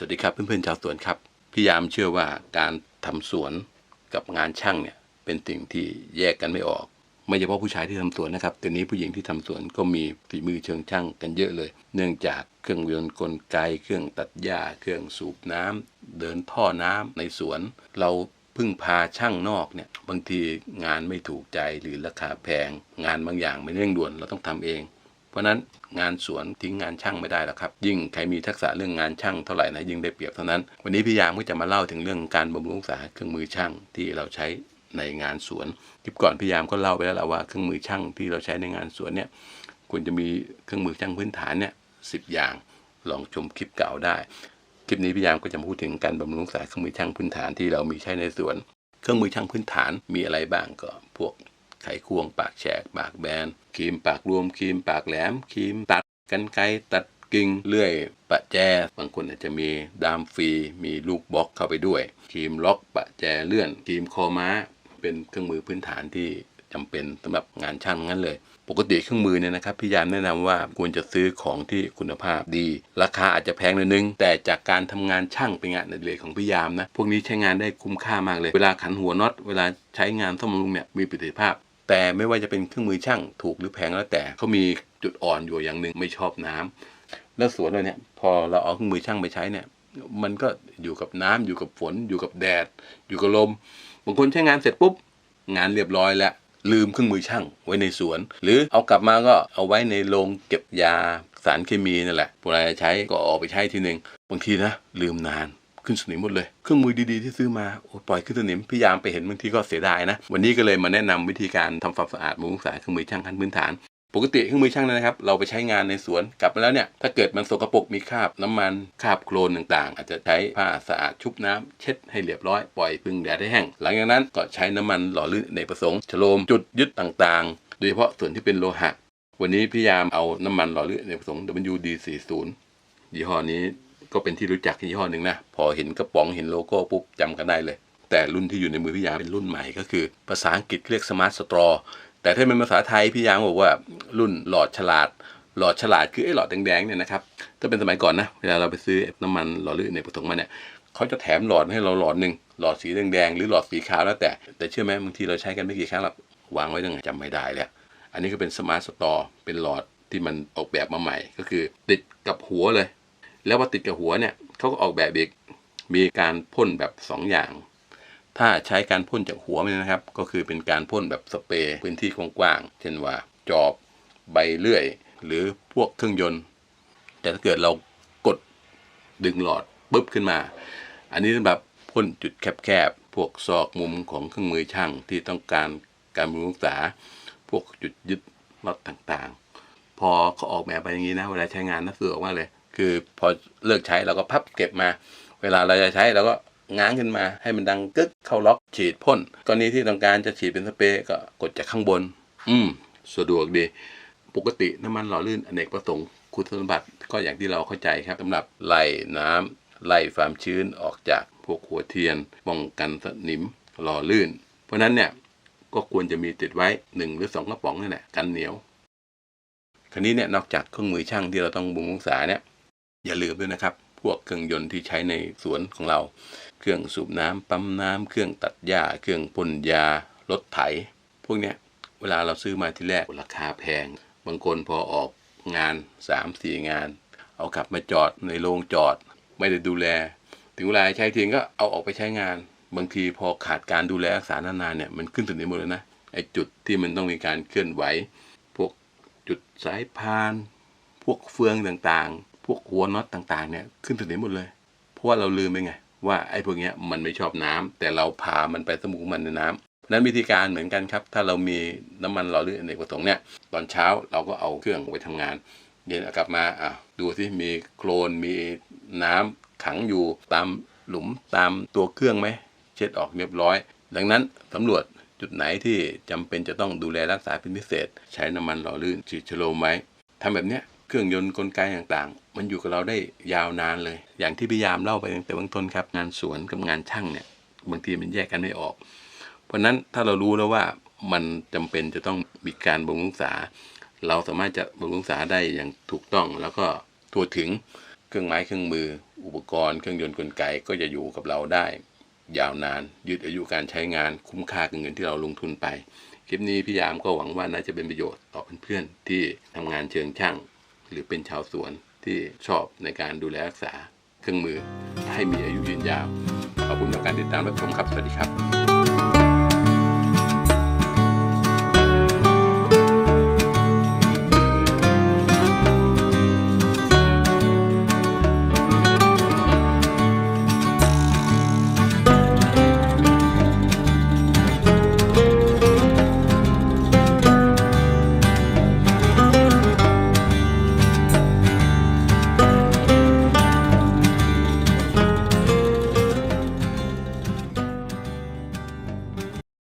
สวัสดีครับเพื่อนๆชาวสวนครับพี่ยามเชื่อว่าการทำสวนกับงานช่างเนี่ยเป็นสิ่งที่แยกกันไม่ออก ไม่เฉพาะผู้ชายที่ทำสวนนะครับต่นี้ผู้หญิงที่ทำสวนก็มีฝีมือเชิงช่างกันเยอะเลย เนื่องจากเครื่องยนต์กลไกเครื่องตัดหญ้าเครื่องสูบน้ำเดินท่อน้ำในสวน เราพึ่งพาช่างนอกเนี่ยบางทีงานไม่ถูกใจหรือราคาแพง งานบางอย่างไม่เร่งด่วนเราต้องทำเอง เพราะนั้นงานสวนทิ้งงานช่างไม่ได้แล้วครับ ยิ่งใครมีทักษะเรื่องงานช่างเท่าไหร่นะยิ่งได้เปรียบเท่านั้น วันนี้พี่ยามก็จะมาเล่าถึงเรื่องการบำรุงรักษาเครื่องมือช่างที่เราใช้ในงานสวนคลิปก่อนพี่ยามก็เล่าไปแล้วแหละว่าเครื่องมือช่างที่เราใช้ในงานสวนเนี่ยควรจะมีเครื่องมือช่างพื้นฐานเนี่ยสิอย่างลองชมคลิปเก่าได้ คลิปนี้พี่ยามก็จะมาพูดถึงการบำรุงรักษาเครื่องมือช่างพื้นฐานที่เรามีใช้ในสวน เครื่องมือช่างพื้นฐานมีอะไรบ้างก็พวก ไขควงปากแฉกปากแบนครีมปากรวมครีมปากแหลมครีมตัดกันไกตัดกิ่งเลื่อย ปะแจ บางคนอาจจะมีดามฟรีมีลูกบล็อกเข้าไปด้วยครีมล็อกปะแจเลื่อนครีมคอม้า เป็นเครื่องมือพื้นฐานที่จำเป็นสำหรับงานช่างนั้นเลย ปกติเครื่องมือเนี่ยนะครับพี่ยามแนะนำว่าควรจะซื้อของที่คุณภาพดี ราคาอาจจะแพงหน่อยนึง แต่จากการทำงานช่างเป็นงานในเลยของพี่ยามนะ พวกนี้ใช้งานได้คุ้มค่ามากเลย เวลาขันหัวน็อต เวลาใช้งานซ่อมบำรุงเนี่ยมีประสิทธิภาพ แต่ไม่ว่าจะเป็นเครื่องมือช่างถูกหรือแพงแล้วแต่เขามีจุดอ่อนอยู่อย่างหนึ่งไม่ชอบน้ำแล้วสวนเราเนี่ยพอเราเอาเครื่องมือช่างไปใช้เนี่ย มันก็อยู่กับน้ำอยู่กับฝน อยู่กับแดด อยู่กับลมบางคนใช้งานเสร็จปุ๊บงานเรียบร้อยแล้วลืมเครื่องมือช่างไว้ในสวน หรือเอากลับมาก็เอาไว้ในโรงเก็บยาสารเคมีนั่นแหละเวลาจะใช้ก็ออกไปใช้ทีหนึ่งบางทีนะลืมนาน ขึ้นสนิมหมดเลย เครื่องมือดีๆที่ซื้อมาโอ้ปล่อยขึ้นสนิมพยายามไปเห็นบางทีก็เสียดายนะ วันนี้ก็เลยมาแนะนำวิธีการทำความสะอาดบำรุงรักษาเครื่องมือช่างขั้นพื้นฐาน ปกติเครื่องมือช่างนะครับ เราไปใช้งานในสวนกลับมาแล้วเนี่ยถ้าเกิดมันสกปรกมีคราบน้ำมันคราบโคลนต่างๆ อาจจะใช้ผ้าสะอาดชุบน้ำเช็ดให้เรียบร้อยปล่อยพึ่งแดดให้แห้งหลังจากนั้นก็ใช้น้ำมันหล่อลื่นในประสงค์ฉโลมจุดยึดต่างๆ โดยเฉพาะส่วนที่เป็นโลหะวันนี้พยายามเอาน้ำมันหล่อลื่นในประสงค์ WD40 ยี่ห้อนี้ ก็เป็นที่รู้จักยี่ห้อหนึ่งนะ พอเห็นกระป๋องเห็นโลโก้ปุ๊บจำกันได้เลย แต่รุ่นที่อยู่ในมือพี่ยามเป็นรุ่นใหม่ก็คือ ภาษาอังกฤษเรียก Smart Straw แต่ถ้าเป็นภาษาไทยพี่ยามบอกว่ารุ่นหลอดฉลาด หลอดฉลาดคือไอ้หลอดแดงๆเนี่ยนะครับถ้าเป็นสมัยก่อนนะเวลาเราไปซื้อน้ำมันหล่อลื่นในประสงมาเนี่ยเขาจะแถมหลอดให้เราหลอดหนึ่งหลอดสีแดงๆหรือหลอดสีขาวแล้วแต่ แต่เชื่อไหมบางทีเราใช้กันไม่กี่ครั้งหรอกวางไว้ยังไงจำไม่ได้แล้วอันนี้ก็เป็น Smart Straw เป็นหลอดที่มันออกแบบมาใหม่ก็คือติดกับหัวเลย แล้วพอติดกับหัวเนี่ยเขาก็ออกแบบอีกมีการพ่นแบบสองอย่าง ถ้าใช้การพ่นจากหัวมันนะครับ ก็คือเป็นการพ่นแบบสเปรย์พื้นที่กว้างๆเช่นว่าจอบใบเลื่อย หรือพวกเครื่องยนต์ แต่ถ้าเกิดเรากดดึงหลอดปุ๊บขึ้นมา อันนี้สำหรับพ่นจุดแคบๆพวกซอกมุมของเครื่องมือช่างที่ต้องการการบำรุงรักษา พวกจุดยึดน็อตต่างๆ พอเขาออกแบบไปอย่างนี้นะเวลาใช้งานน่าสะดวกมากเลย คือพอเลิกใช้เราก็พับเก็บมา เวลาเราจะใช้เราก็ง้างขึ้นมาให้มันดังกึกเข้าล็อกฉีดพ่นกรณีที่ต้องการจะฉีดเป็นสเปรย์ก็กดจากข้างบน อืม สะดวกดี ปกติน้ำมันหล่อลื่นอเนกประสงค์คุณสมบัติก็อย่างที่เราเข้าใจครับสำหรับไล่น้ำไล่ความชื้นออกจากพวกหัวเทียนป้องกันสนิมหล่อลื่น เพราะฉะนั้นเนี่ยก็ควรจะมีติดไว้หนึ่งหรือสองกระป๋องนี่แหละกันเหนียว คราวนี้เนี่ยนอกจากเครื่องมือช่างที่เราต้องบุงรักษาเนี่ย อย่าลืมด้วยนะครับ พวกเครื่องยนต์ที่ใช้ในสวนของเรา เครื่องสูบน้ำปั๊มน้ำเครื่องตัดหญ้า เครื่องพ่นยา รถไถ พวกเนี้ยเวลาเราซื้อมาทีแรกราคาแพง บางคนพอออกงาน 3-4 งาน เอากลับมาจอดในโรงจอด ไม่ได้ดูแล ถึงเวลาใช้ทีก็เอาออกไปใช้งาน บางทีพอขาดการดูแลรักษานานๆเนี่ยมันขึ้นถึงนี้หมดเลยนะไอ้จุดที่มันต้องมีการเคลื่อนไหว พวกจุดสายพาน พวกเฟืองต่าง พวกหัวน็อตต่างๆเนี่ยขึ้นถึงนี้หมดเลย เพราะว่าเราลืมไปไง ว่าไอ้พวกเนี้ยมันไม่ชอบน้ำแต่เราพามันไปสมุกมันในน้ำนั้นวิธีการเหมือนกันครับ ถ้าเรามีน้ำมันหล่อลื่นอเนกประสงค์เนี่ยตอนเช้าเราก็เอาเครื่องไปทำงาน เย็นกลับมาอะดูสิมีโคลนมีน้ำขังอยู่ตามหลุมตามตัวเครื่องไหมเช็ดออกเรียบร้อย ดังนั้นสำรวจจุดไหนที่จำเป็นจะต้องดูแลรักษาเป็นพิเศษ ใช้น้ำมันหล่อลื่นฉีดชโลมไว้ทำแบบเนี้ย เครื่องยนต์กลไกต่างๆ มันอยู่กับเราได้ยาวนานเลย อย่างที่พยายามเล่าไปตั้งแต่เบื้องต้นครับ งานสวนกับงานช่างเนี่ยบางทีมันแยกกันไม่ออก เพราะฉะนั้นถ้าเรารู้แล้วว่ามันจำเป็นจะต้องมีการบำรุงรักษา เราสามารถจะบำรุงรักษาได้อย่างถูกต้องแล้วก็ทั่วถึงเครื่องไม้เครื่องมือ อุปกรณ์เครื่องยนต์กลไกก็จะอยู่กับเราได้ ยาวนาน ยืดอายุการใช้งานคุ้มค่ากับเงินที่เราลงทุนไป คลิปนี้พี่ยามก็หวังว่าน่าจะเป็นประโยชน์ต่อเพื่อนๆที่ทำงานเชิงช่าง หรือเป็นชาวสวนที่ชอบในการดูแลรักษาเครื่องมือให้มีอายุยืนยาว ขอบคุณต่อการติดตามรับชมครับ สวัสดีครับ